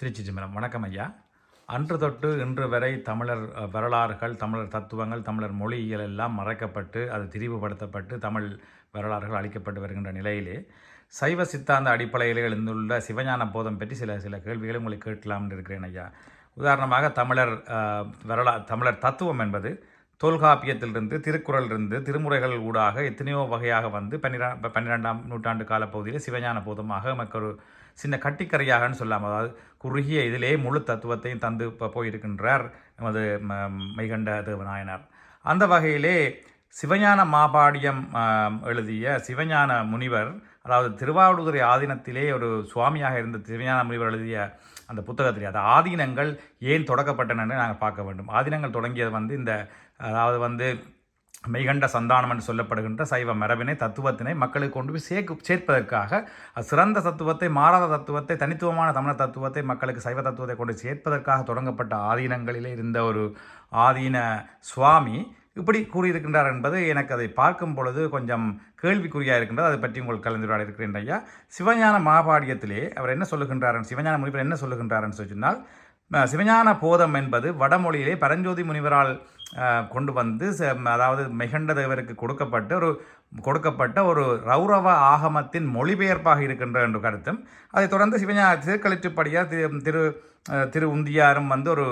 திருச்சி சிம்மரம் வணக்கம் ஐயா. அன்று தொட்டு இன்று வரை தமிழர் வரலாறுகள் தமிழர் தத்துவங்கள் தமிழர் மொழியியல் எல்லாம் மறைக்கப்பட்டு அது திரிவுபடுத்தப்பட்டு தமிழ் வரலாறுகள் அளிக்கப்பட்டு வருகின்ற நிலையிலே சைவ சித்தாந்த அடிப்படையில் எழுந்துள்ள சிவஞான போதம் பற்றி சில சில கேள்விகளை உங்களை கேட்கலாம்னு இருக்கிறேன் ஐயா. உதாரணமாக தமிழர் வரலா தமிழர் தத்துவம் என்பது தொல்காப்பியத்திலிருந்து திருக்குறளிலிருந்து திருமுறைகள் ஊடாக எத்தனையோ வகையாக வந்து பன்னிரா பன்னிரெண்டாம் நூற்றாண்டு காலப்பகுதியில் சிவஞான போதமாக நமக்கு ஒரு சின்ன கட்டிக்கரையாகன்னு சொல்லாமல் அதாவது குறுகிய இதிலே முழு தத்துவத்தையும் தந்து இப்போ போயிருக்கின்றார் நமது ம- தேவநாயனார். அந்த வகையிலே சிவஞான மாபாடியம் எழுதிய சிவஞான முனிவர் அதாவது திருவாவடுதுறை ஆதீனத்திலே ஒரு சுவாமியாக இருந்த சிவஞான முனிவர் எழுதிய அந்த புத்தகத்திலே அந்த ஆதீனங்கள் ஏன் தொடக்கப்பட்டன நாங்கள் பார்க்க வேண்டும். ஆதீனங்கள் தொடங்கியது வந்து இந்த அதாவது வந்து மெய்கண்ட சந்தானம் என்று சொல்லப்படுகின்ற சைவ மரபினை தத்துவத்தினை மக்களுக்கு கொண்டு போய் சேர்க்கு சேர்ப்பதற்காக சிறந்த தத்துவத்தை மாறாத தத்துவத்தை தனித்துவமான தமிழர் தத்துவத்தை மக்களுக்கு சைவ தத்துவத்தை கொண்டு சேர்ப்பதற்காக தொடங்கப்பட்ட ஆதீனங்களிலே இருந்த ஒரு ஆதீன சுவாமி இப்படி கூறியிருக்கின்றார் என்பது எனக்கு அதை பார்க்கும் பொழுது கொஞ்சம் கேள்விக்குறியாக இருக்கின்றது. அதை பற்றி உங்கள் கலந்துரையாட இருக்கிறேன் ஐயா. சிவஞான மகாபாடியத்திலே அவர் என்ன சொல்லுகின்றார் சிவஞான முனிவர் என்ன சொல்லுகின்றார் சொன்னால் சிவஞான போதம் என்பது வடமொழியிலே பரஞ்சோதி முனிவரால் கொண்டு வந்து ச- அதாவது மெகண்ட தேவருக்கு கொடுக்கப்பட்ட ஒரு கொடுக்கப்பட்ட ஒரு ரௌரவ ஆகமத்தின் மொழிபெயர்ப்பாக இருக்கின்ற என்ற கருத்தும் அதைத் தொடர்ந்து சிவஞா திருக்களிற்றுப்படியார் திரு திரு திரு உந்தியாரும் வந்து ஒரு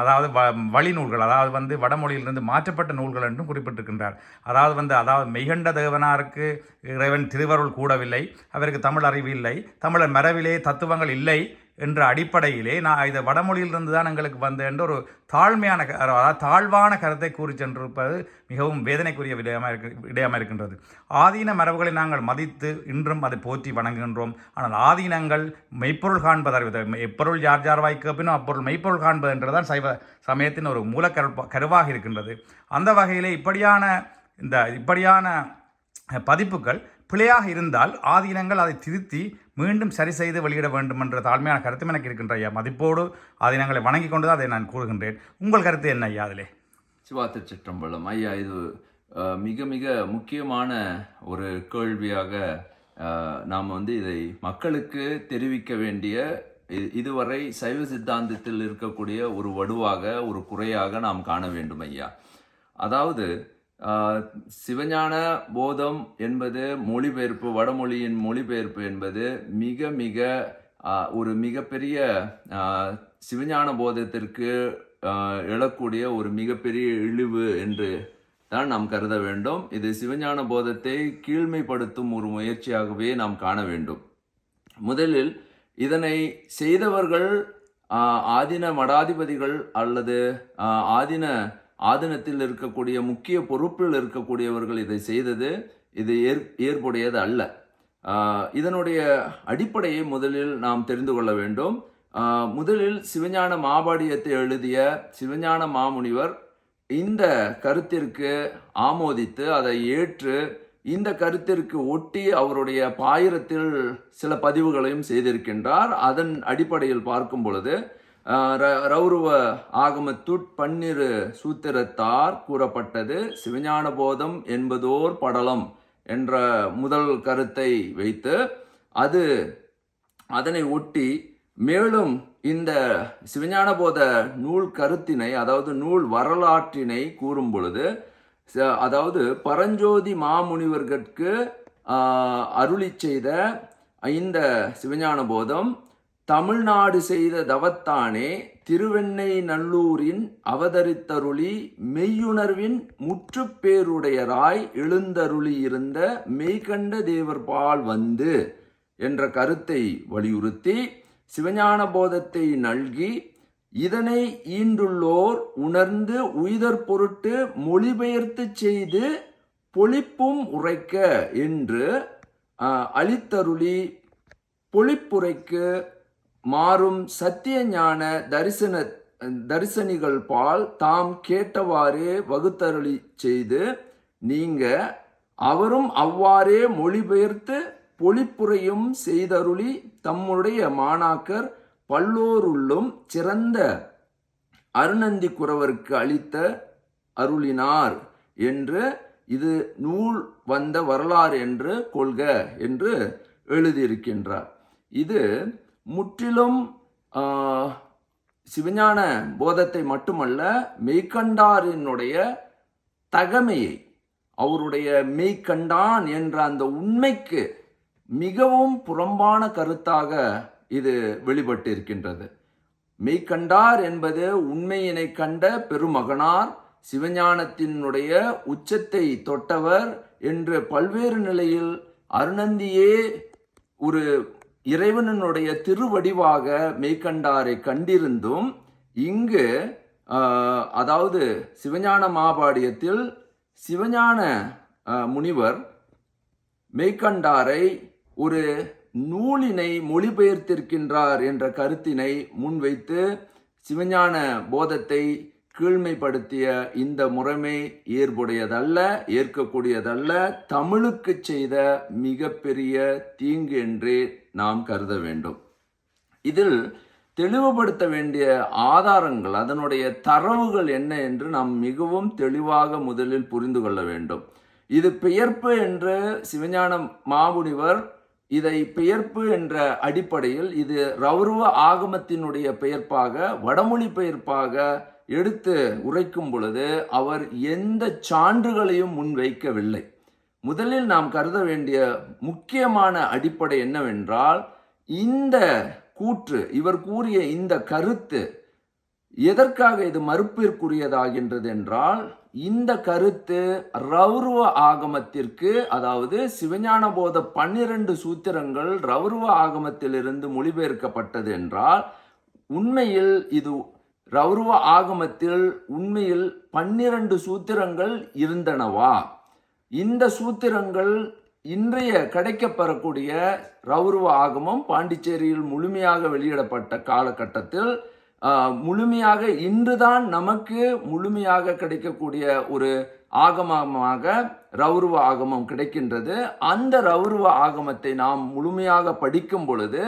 அதாவது வ வழி நூல்கள் அதாவது வந்து வடமொழியிலிருந்து மாற்றப்பட்ட நூல்கள் என்றும் குறிப்பிட்டிருக்கின்றார். அதாவது வந்து அதாவது மெய்கண்ட தேவனாருக்கு இறைவன் திருவருள் கூடவில்லை அவருக்கு தமிழ் அறிவு இல்லை தமிழர் மரபிலே தத்துவங்கள் இல்லை என்ற அடிப்படையிலே நான் இதை வடமொழியிலிருந்து தான் எங்களுக்கு வந்த என்ற ஒரு தாழ்மையான அதாவது தாழ்வான கருத்தை கூறி சென்றிருப்பது மிகவும் வேதனைக்குரிய விடயமாக இருக்கு விடயமாக இருக்கின்றது. ஆதீன மரபுகளை நாங்கள் மதித்து இன்றும் அதை போற்றி வணங்குகின்றோம். ஆனால் ஆதீனங்கள் மெய்ப்பொருள் காண்பது எப்பொருள் யார் யார் வாய்க்கப்பினும் அப்பொருள் மெய்ப்பொருள் காண்பது என்றுதான் சைவ சமயத்தின் ஒரு மூல கருவாக இருக்கின்றது. அந்த வகையிலே இப்படியான இந்த இப்படியான பதிப்புகள் பிழையாக இருந்தால் ஆதீனங்கள் அதை திருத்தி மீண்டும் சரி செய்து வெளியிட வேண்டும் என்ற தாழ்மையான கருத்தும் எனக்கு இருக்கின்ற ஐயா. மதிப்போடு ஆதீனங்களை வணங்கி கொண்டு தான் அதை நான் கூறுகின்றேன். உங்கள் கருத்து என்ன ஐயா அதிலே? சிவா சிற்றம்பலம். ஐயா இது மிக மிக முக்கியமான ஒரு கேள்வியாக நாம் வந்து இதை மக்களுக்கு தெரிவிக்க வேண்டிய இதுவரை சைவ சித்தாந்தத்தில் இருக்கக்கூடிய ஒரு வடுவாக ஒரு குறையாக நாம் காண வேண்டும் ஐயா. அதாவது சிவஞான போதம் என்பது மொழிபெயர்ப்பு வடமொழியின் மொழிபெயர்ப்பு என்பது மிக மிக ஒரு மிகப்பெரிய சிவஞான போதத்திற்கு எழக்கூடிய ஒரு மிகப்பெரிய இழிவு என்று தான் நாம் கருத வேண்டும். இது சிவஞான போதத்தை கீழ்மைப்படுத்தும் ஒரு முயற்சியாகவே நாம் காண வேண்டும். முதலில் இதனை செய்தவர்கள் ஆதின மடாதிபதிகள் அல்லது ஆதின ஆதீனத்தில் இருக்கக்கூடிய முக்கிய பொறுப்பில் இருக்கக்கூடியவர்கள் இதை செய்தது இது ஏற் ஏற்புடையது அல்ல. இதனுடைய அடிப்படையை முதலில் நாம் தெரிந்து கொள்ள வேண்டும். முதலில் சிவஞான மாபாடியத்தை எழுதிய சிவஞான மாமுனிவர் இந்த கருத்திற்கு ஆமோதித்து அதை ஏற்று இந்த கருத்திற்கு ஒட்டி அவருடைய பாயிரத்தில் சில பதிவுகளையும் செய்திருக்கின்றார். அதன் அடிப்படையில் பார்க்கும் பொழுது ரௌரவ ஆகமத்துட் பன்னிரு சூத்திரத்தார் கூறப்பட்டது சிவஞான போதம் என்பதோர் படலம் என்ற முதல் கருத்தை வைத்து அது அதனை ஒட்டி மேலும் இந்த சிவஞான போத நூல் கருத்தினை அதாவது நூல் வரலாற்றினை கூறும் பொழுது அதாவது பரஞ்சோதி மாமுனிவர்கட்கு அருளி அருளிச் செய்த இந்த சிவஞான போதம் தமிழ்நாடு செய்த தவத்தானே திருவெண்ணை நல்லூரின் அவதரித்தருளி மெய்யுணர்வின் முற்றுப்பேருடையராய் எழுந்தருளி இருந்த மெய்கண்ட தேவர் பால் வந்து என்ற கருத்தை வலியுறுத்தி சிவஞான போதத்தை நல்கி இதனை ஈண்டுள்ளோர் உணர்ந்து உய்தற் பொருட்டு மொழிபெயர்த்து செய்து பொழிப்பும் உரைக்க என்று அளித்தருளி பொழிப்புரைக்கு மாறும் சத்திய ஞான தரிசன தரிசனிகள் பால் தாம் கேட்டவாறே வகுத்தருளி செய்து நீங்க அவரும் அவ்வாறே மொழிபெயர்த்து பொழிப்புரையும் செய்தருளி தம்முடைய மாணாக்கர் பல்லோருள்ளும் சிறந்த அருணந்தி குறவருக்கு அளித்த அருளினார் என்று இது நூல் வந்த வரலாறு என்று கொள்க என்று எழுதியிருக்கின்றார். இது முற்றிலும் சிவஞான போதத்தை மட்டுமல்ல மெய்கண்டாரினுடைய தகமையை அவருடைய மெய்கண்டான் என்ற அந்த உண்மைக்கு மிகவும் புறம்பான கருத்தாக இது வெளிப்பட்டிருக்கின்றது. மெய்கண்டார் என்பது உண்மையினை கண்ட பெருமகனார் சிவஞானத்தினுடைய உச்சத்தை தொட்டவர் என்று பல்வேறு நிலையில் அருணந்தியே ஒரு இறைவனுடைய திருவடிவாக மெய்கண்டாரை கண்டிருந்தும் இங்கு அதாவது சிவஞான மாபாடியத்தில் சிவஞான முனிவர் மெய்கண்டாரை ஒரு நூலினை மொழிபெயர்த்திருக்கின்றார் என்ற கருத்தினை முன்வைத்து சிவஞான போதத்தை கீழ்மைப்படுத்திய இந்த முறைமை ஏற்புடையதல்ல ஏற்கக்கூடியதல்ல தமிழுக்கு செய்த மிகப்பெரிய தீங்கு என்றே நாம் கருத வேண்டும். இதில் தெளிவுபடுத்த வேண்டிய ஆதாரங்கள் அதனுடைய தரவுகள் என்ன என்று நாம் மிகவும் தெளிவாக முதலில் புரிந்து கொள்ள வேண்டும். இது பெயர்ப்பு என்று சிவஞான மாமுனிவர் இதை பெயர்ப்பு என்ற அடிப்படையில் இது ரௌரவ ஆகமத்தினுடைய பெயர்ப்பாக வடமொழி பெயர்ப்பாக எடுத்து உரைக்கும் பொழுது அவர் எந்த சான்றுகளையும் முன்வைக்கவில்லை. முதலில் நாம் கருத வேண்டிய முக்கியமான அடிப்படை என்னவென்றால் இந்த கூற்று இவர் கூறிய இந்த கருத்து எதற்காக இது மறுப்பிற்குரியதாகின்றது என்றால் இந்த கருத்து ரௌருவ ஆகமத்திற்கு அதாவது சிவஞான போத பன்னிரண்டு சூத்திரங்கள் ரௌருவ ஆகமத்திலிருந்து மொழிபெயர்க்கப்பட்டது என்றால் உண்மையில் இது ரௌரவ ஆகமத்தில் உண்மையில் பன்னிரண்டு சூத்திரங்கள் இருந்தனவா? இந்த சூத்திரங்கள் இன்றைய கிடைக்கப்பெறக்கூடிய ரௌரவ ஆகமம் பாண்டிச்சேரியில் முழுமையாக வெளியிடப்பட்ட காலகட்டத்தில் முழுமையாக இன்றுதான் நமக்கு முழுமையாக கிடைக்கக்கூடிய ஒரு ஆகமமாக ரௌரவ ஆகமம் கிடைக்கின்றது. அந்த ரௌருவ ஆகமத்தை நாம் முழுமையாக படிக்கும் பொழுது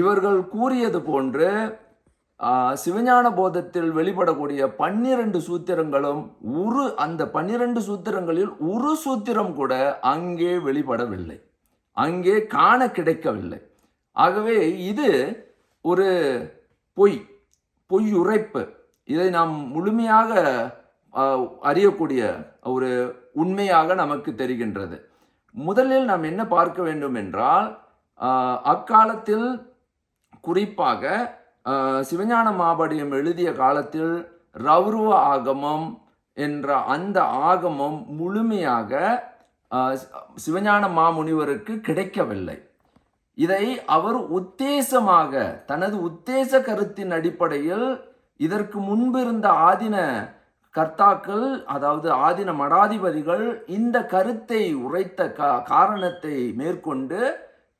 இவர்கள் கூறியது போன்று சிவஞான போதத்தில் வெளிப்படக்கூடிய பன்னிரண்டு சூத்திரங்களும் ஒரு அந்த பன்னிரண்டு சூத்திரங்களில் ஒரு சூத்திரம் கூட அங்கே வெளிப்படவில்லை. அங்கே காண கிடைக்கவில்லை. ஆகவே இது ஒரு பொய் பொய் உரைப்பு இதை நாம் முழுமையாக அறியக்கூடிய ஒரு உண்மையாக நமக்கு தெரிகின்றது. முதலில் நாம் என்ன பார்க்க வேண்டும் என்றால் அக்காலத்தில் குறிப்பாக சிவஞான மாபடியம் எழுதிய காலத்தில் ரௌரவ ஆகமம் என்ற அந்த ஆகமம் முழுமையாக சிவஞான மாமுனிவருக்கு கிடைக்கவில்லை. இதை அவர் உத்தேசமாக தனது உத்தேச கருத்தின் அடிப்படையில் இதற்கு முன்பு இருந்த ஆதின கர்த்தாக்கள் அதாவது ஆதின மடாதிபதிகள் இந்த கருத்தை உரைத்த காரணத்தை மேற்கொண்டு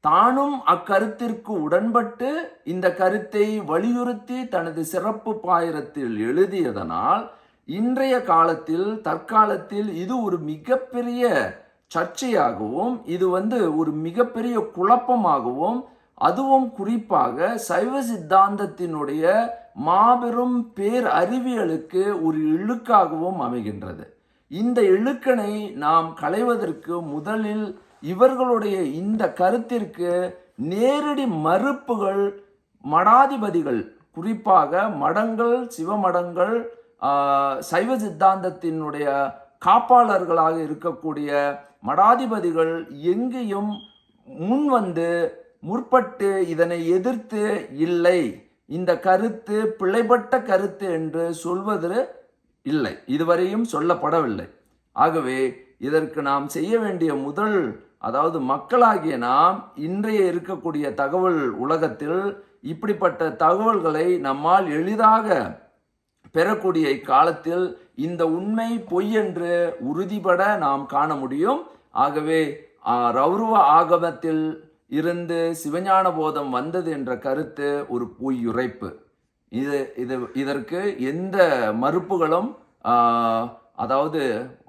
தானும் அக்கருத்திற்கு உடன்பட்டு இந்த கருத்தை வலியுறுத்தி தனது சிறப்பு பாயிரத்தில் எழுதியதனால் இன்றைய காலத்தில் தற்காலத்தில் இது ஒரு மிகப்பெரிய சர்ச்சையாகவும் இது வந்து ஒரு மிகப்பெரிய குழப்பமாகவும் அதுவும் குறிப்பாக சைவ சித்தாந்தத்தினுடைய மாபெரும் பேர் அறிவியலுக்கு ஒரு இழுக்காகவும் அமைகின்றது. இந்த இழுக்கனை நாம் களைவதற்கு முதலில் இவர்களுடைய இந்த கருத்திற்கு நேரடி மறுப்புகள் மடாதிபதிகள் குறிப்பாக மடங்கள் சிவமடங்கள் சைவ சித்தாந்தத்தினுடைய காப்பாளர்களாக இருக்கக்கூடிய மடாதிபதிகள் எங்கேயும் முன் வந்து முற்பட்டு இதனை எதிர்த்து இல்லை. இந்த கருத்து பிழைப்பட்ட கருத்து என்று சொல்வது இல்லை. இதுவரையும் சொல்லப்படவில்லை. ஆகவே இதற்கு நாம் செய்ய வேண்டிய முதல் அதாவது மக்களாகிய நாம் இன்றைய இருக்கக்கூடிய தகவல் உலகத்தில் இப்படிப்பட்ட தகவல்களை நம்மால் எளிதாக பெறக்கூடிய இக்காலத்தில் இந்த உண்மை பொய் என்று உறுதிபட நாம் காண முடியும். ஆகவே ரௌரவ ஆகமத்தில் இருந்து சிவஞான போதம் வந்தது என்ற கருத்து ஒரு பொய்யுரைப்பு. இது இது இதற்கு எந்த மறுப்புகளும் அதாவது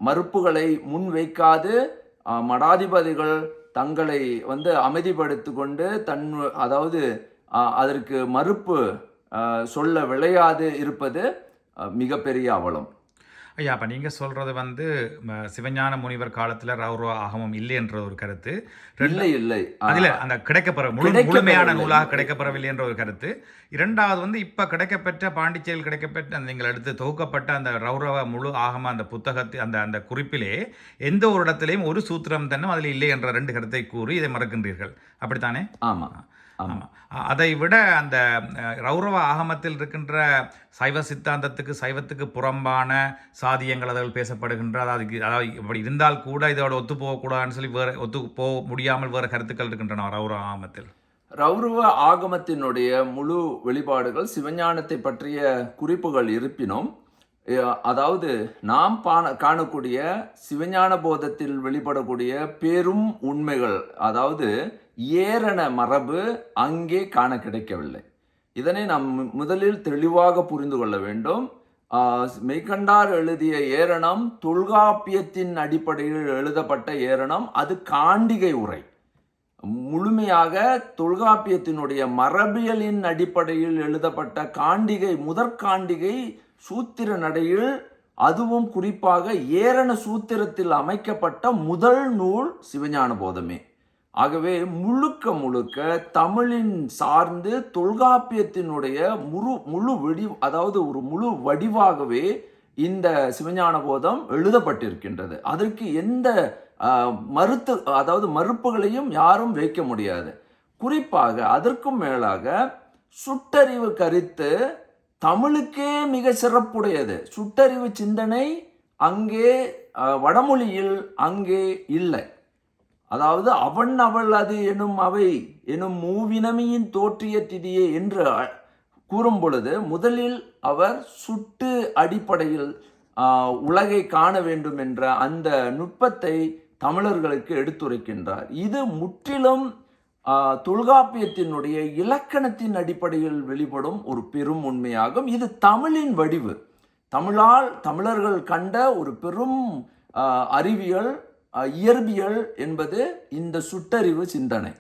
மறுப்புகளை முன்வைக்காது. மடாதிபதிகள் தங்களை வந்து அமைதிப்படுத்தி கொண்டு தன் அதாவது அதற்கு மறுப்பு சொல்ல விளையாது இருப்பது மிகப்பெரிய அவலம். ஐயா அப்போ நீங்கள் சொல்கிறது வந்து சிவஞான முனிவர் காலத்தில் ரௌரவ ஆகமம் இல்லை என்ற ஒரு கருத்து. இல்லை இல்லை. அதில் அந்த கிடைக்கப்பெற முழு. முழுமையான நூலாக கிடைக்கப்பெறவில்லை என்ற ஒரு கருத்து. இரண்டாவது வந்து இப்போ கிடைக்கப்பெற்ற பாண்டிச்சேரியில் கிடைக்கப்பெற்ற அந்த நீங்கள் எடுத்து தொகுக்கப்பட்ட அந்த ரௌரவ முழு ஆகம அந்த புத்தகத்தை அந்த அந்த குறிப்பிலே எந்த ஒரு இடத்திலையும் ஒரு சூத்திரம் தன்னும் அதில் இல்லை என்ற ரெண்டு கருத்தை கூறி இதை மறக்கின்றீர்கள். அப்படித்தானே? ஆமா. ஆமா ஆமாம் அதை விட அந்த ரௌரவ ஆகமத்தில் இருக்கின்ற சைவ சித்தாந்தத்துக்கு சைவத்துக்கு புறம்பான சாதியங்கள் அதில் பேசப்படுகின்ற அதாவது அதாவது இப்படி இருந்தால் கூட இதோட ஒத்து போகக்கூடாதுன்னு சொல்லி வேறு ஒத்து போக முடியாமல் வேறு கருத்துக்கள் இருக்கின்றன ரௌரவ ஆகமத்தில். ரௌரவ ஆகமத்தினுடைய முழு வெளிப்பாடுகள் சிவஞானத்தை பற்றிய குறிப்புகள் இருப்பினும் அதாவது நாம் பான காணக்கூடிய சிவஞான போதத்தில் வெளிப்படக்கூடிய பெரும் உண்மைகள் அதாவது ஏரண மரபு அங்கே காண கிடைக்கவில்லை. இதனை நாம் முதலில் தெளிவாக புரிந்து கொள்ள வேண்டும். மெய்கண்டார் எழுதிய ஏரணம் தொல்காப்பியத்தின் அடிப்படையில் எழுதப்பட்ட ஏரணம். அது காண்டிகை உரை. முழுமையாக தொல்காப்பியத்தினுடைய மரபியலின் அடிப்படையில் எழுதப்பட்ட காண்டிகை முதற்காண்டிகை சூத்திர நடையில் அதுவும் குறிப்பாக ஏரண சூத்திரத்தில் அமைக்கப்பட்ட முதல் நூல் சிவஞான போதமே ஆகவே முழுக்க முழுக்க தமிழின் சார்ந்து தொல்காப்பியத்தினுடைய முழு முழு வெடி அதாவது ஒரு முழு வடிவாகவே இந்த சிவஞான போதம் எழுதப்பட்டிருக்கின்றது. அதற்கு எந்த மறுத்து அதாவது மறுப்புகளையும் யாரும் வைக்க முடியாது. குறிப்பாக அதற்கும் மேலாக சுட்டறிவு கருத்து தமிழுக்கே மிக சிறப்புடையது. சுட்டறிவு சிந்தனை அங்கே வடமொழியில் அங்கே இல்லை. அதாவது அவன் அவள் அது எனும் அவை எனும் மூவினமையின் தோற்றிய திதியே என்று கூறும் பொழுது முதலில் அவர் சுட்டு அடிப்படையில் உலகை காண வேண்டும் என்ற அந்த நுட்பத்தை தமிழர்களுக்கு எடுத்துரைக்கின்றார். இது முற்றிலும் தொல்காப்பியத்தினுடைய இலக்கணத்தின் அடிப்படையில் வெளிப்படும் ஒரு பெரும் உண்மையாகும். இது தமிழின் வடிவு. தமிழால் தமிழர்கள் கண்ட ஒரு பெரும் அறிவியல் இயற்பியல் என்பது இந்த சுட்டறிவு சிந்தனை.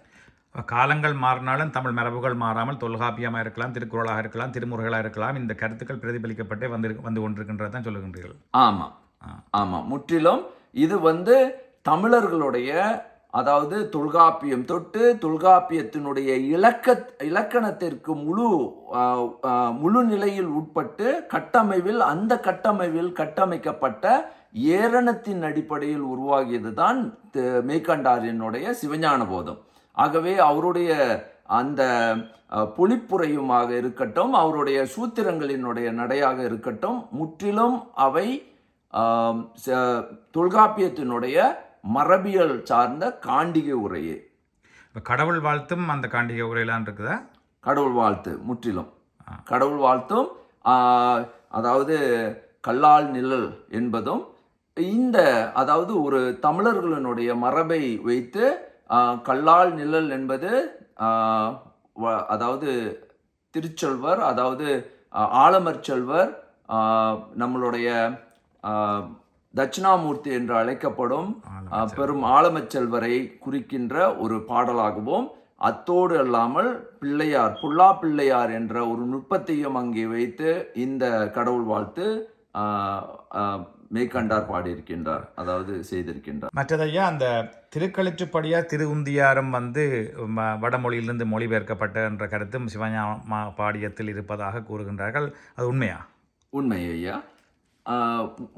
காலங்கள் மாறினாலும் தமிழ் மரபுகள் மாறாமல் தொல்காப்பியமாக இருக்கலாம் திருக்குறளாக இருக்கலாம் திருமுறைகளாக இருக்கலாம் இந்த கருத்துக்கள் பிரதிபலிக்கப்பட்டே வந்து வந்து கொண்டிருக்கின்றதை தான் சொல்லுகின்றீர்கள். ஆமாம். ஆமாம் முற்றிலும் இது வந்து தமிழர்களுடைய அதாவது தொல்காப்பியம் தொட்டு தொல்காப்பியத்தினுடைய இலக்க இலக்கணத்திற்கு முழு முழு நிலையில் உட்பட்டு கட்டமைவில் அந்த கட்டமைவில் கட்டமைக்கப்பட்ட ஏரணத்தின் அடிப்படையில் உருவாகியது தான் மேற்கண்டாரினுடைய சிவஞான போதம் ஆகவே அவருடைய அந்த பொழிப்புரையுமாக இருக்கட்டும் அவருடைய சூத்திரங்களினுடைய நடையாக இருக்கட்டும் முற்றிலும் அவை தொல்காப்பியத்தினுடைய மரபியல் சார்ந்த காண்டிகை உரையே. இப்போ கடவுள் வாழ்த்தும் அந்த காண்டிகை உரையிலான் இருக்குதா? கடவுள் வாழ்த்து முற்றிலும். கடவுள் வாழ்த்தும் அதாவது கல்லால் நிழல் என்பதும் இந்த அதாவது ஒரு தமிழர்களினுடைய மரபை வைத்து கல்லால் நிழல் என்பது அதாவது திருச்செல்வர் அதாவது ஆலமர் செல்வர் நம்மளுடைய தட்சிணாமூர்த்தி என்று அழைக்கப்படும் பெரும் ஆலமச் செல்வரை குறிக்கின்ற ஒரு பாடலாகவும் அத்தோடு அல்லாமல் பிள்ளையார் புல்லா பிள்ளையார் என்ற ஒரு நுட்பத்தையும் அங்கே வைத்து இந்த கடவுள் வாழ்த்து மேற்கண்டார் பாடியிருக்கின்றார் அதாவது செய்திருக்கின்றார். மற்றதையா அந்த திருக்களிற்றுப்படியார் திரு உந்தியாரம் வந்து வடமொழியிலிருந்து மொழிபெயர்க்கப்பட்ட என்ற கருத்தும் சிவஞான பாடியத்தில் இருப்பதாக கூறுகின்றார்கள். அது உண்மையா? உண்மை ஐயா.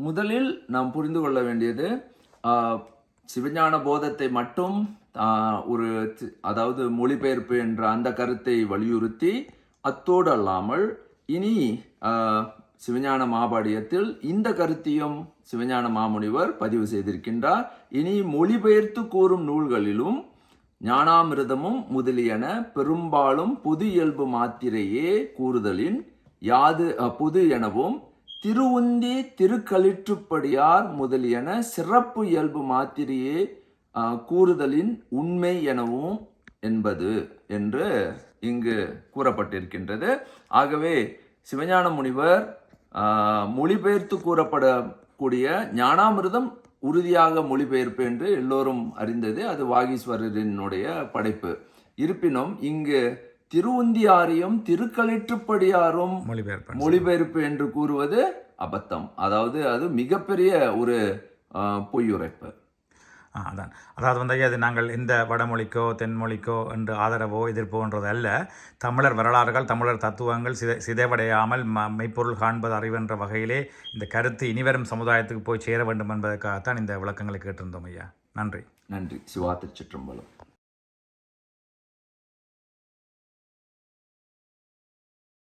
முதலில் நாம் புரிந்து கொள்ள வேண்டியது சிவஞான போதத்தை மட்டும் ஒரு அதாவது மொழிபெயர்ப்பு என்ற அந்த கருத்தை வலியுறுத்தி அத்தோடு அல்லாமல் இனி சிவஞான மாபாடியத்தில் இந்த கருத்தையும் சிவஞான மாமுனிவர் பதிவு செய்திருக்கின்றார். இனி மொழிபெயர்த்து கூறும் நூல்களிலும் ஞானாமிர்தமும் முதலியன பெரும்பாலும் பொது இயல்பு மாத்திரையே கூறுதலின் யாது பொது எனவும் திருவுந்தி திருக்களிற்றுப்படியார் முதலியன சிறப்பு இயல்பு மாத்திரையே கூறுதலின் உண்மை எனவும் என்பது என்று இங்கு கூறப்பட்டிருக்கின்றது. ஆகவே சிவஞான முனிவர் மொழிபெயர்த்து கூறப்படக்கூடிய ஞானாமிர்தம் உறுதியாக மொழிபெயர்ப்பு என்று எல்லோரும் அறிந்தது. அது வாகீஸ்வரரினுடைய படைப்பு. இருப்பினும் இங்கு திருவுந்தியாரையும் திருக்களிற்றுப்படியாரும் மொழிபெயர்ப்பு மொழிபெயர்ப்பு என்று கூறுவது அபத்தம். அதாவது அது மிகப்பெரிய ஒரு பொய்யுரைப்பு. அதான். அதாவது வந்து ஐயா, அது நாங்கள் இந்த வடமொழிக்கோ தென்மொழிக்கோ என்று ஆதரவோ எதிர்ப்போன்றது அல்ல தமிழர் வரலாறுகள் தமிழர் தத்துவங்கள் சிதை சிதைவடையாமல் ம மெய்ப்பொருள் காண்பது அறிவென்ற வகையிலே இந்த கருத்து இனிவரும் சமுதாயத்துக்கு போய் சேர வேண்டும் என்பதற்காகத்தான் இந்த விளக்கங்களை கேட்டிருந்தோம் ஐயா. நன்றி. நன்றி. சிவா திருச்சிற்றம்பலம்.